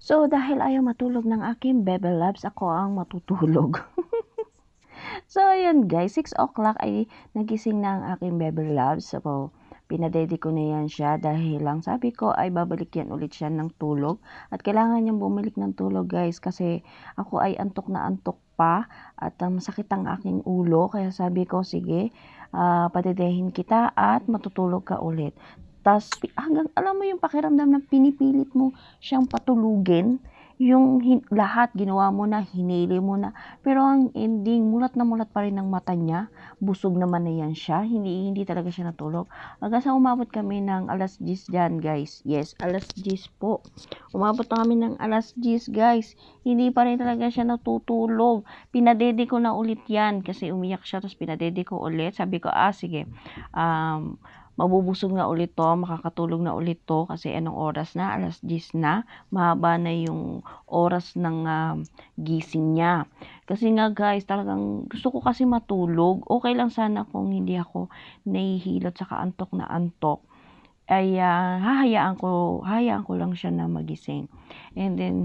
So, dahil ayaw matulog ng aking Bebe Labs, ako ang matutulog. so, ayan guys, 6 o'clock ay nagising na ang aking Bebe Labs. So, pinadedi ko na yan siya dahil lang sabi ko ay babalik yan ulit siya ng tulog. At kailangan niyang bumalik ng tulog guys kasi ako ay antok na antok pa at um, masakit ang aking ulo. Kaya sabi ko, sige, uh, padedehin kita at matutulog ka ulit. Tas hanggang alam mo yung pakiramdam na pinipilit mo siyang patulugin, yung hin- lahat ginawa mo na, hinili mo na, pero ang ending, mulat na mulat pa rin ng mata niya, busog naman na yan siya, hindi, hindi talaga siya natulog. Hanggang sa umabot kami ng alas 10 dyan, guys. Yes, alas 10 po. Umabot na kami ng alas 10, guys. Hindi pa rin talaga siya natutulog. Pinadede ko na ulit yan kasi umiyak siya, tapos pinadede ko ulit. Sabi ko, ah, sige, um, mabubusog na ulit to, makakatulog na ulit to kasi anong oras na, alas 10 na, mahaba na yung oras ng uh, gising niya. Kasi nga guys, talagang gusto ko kasi matulog. Okay lang sana kung hindi ako nahihilot sa kaantok na antok. Ay uh, hahayaan ko, hahayaan ko lang siya na magising. And then,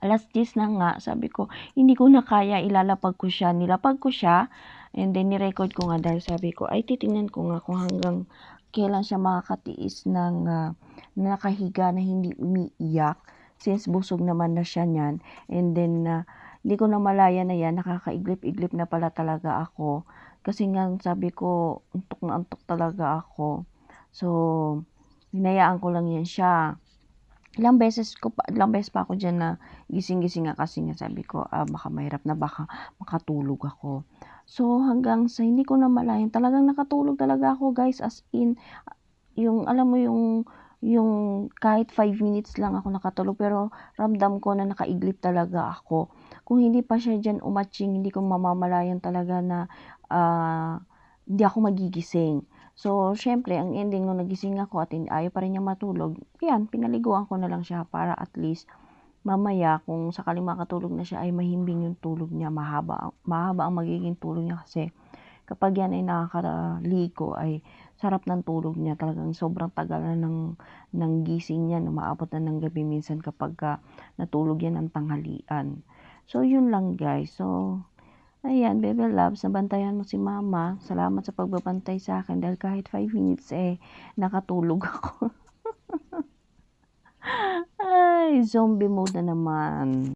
alas 10 na nga, sabi ko, hindi ko na kaya, ilalapag ko siya. Nilapag ko siya, And then, ni-record ko nga dahil sabi ko, ay titingnan ko nga kung hanggang kailan siya makakatiis ng uh, nakahiga na hindi umiiyak since busog naman na siya niyan. And then, uh, ko na malaya na yan, nakakaiglip-iglip na pala talaga ako. Kasi nga, sabi ko, antok na antok talaga ako. So, hinayaan ko lang yan siya. Ilang beses ko pa, ilang beses pa ako dyan na gising-gising nga kasi nga sabi ko, ah, baka mahirap na baka makatulog ako. So, hanggang sa hindi ko na malayan, talagang nakatulog talaga ako guys, as in, yung, alam mo yung, yung kahit 5 minutes lang ako nakatulog, pero ramdam ko na nakaiglip talaga ako. Kung hindi pa siya dyan umatching, hindi ko mamamalayan talaga na, uh, hindi ako magigising. So, syempre, ang ending nung nagising ako at ayaw pa rin niya matulog, yan, pinaliguan ko na lang siya para at least mamaya kung sakaling makatulog na siya ay mahimbing yung tulog niya, mahaba, mahaba ang magiging tulog niya kasi kapag yan ay nakakaligo ay sarap ng tulog niya. Talagang sobrang tagal na ng, ng gising niya, umaabot na ng gabi minsan kapag uh, natulog yan ng tanghalian. So, yun lang guys. So, ayan, Bebe Loves, nabantayan mo si Mama. Salamat sa pagbabantay sa akin dahil kahit 5 minutes eh, nakatulog ako. Ay, zombie mode na naman.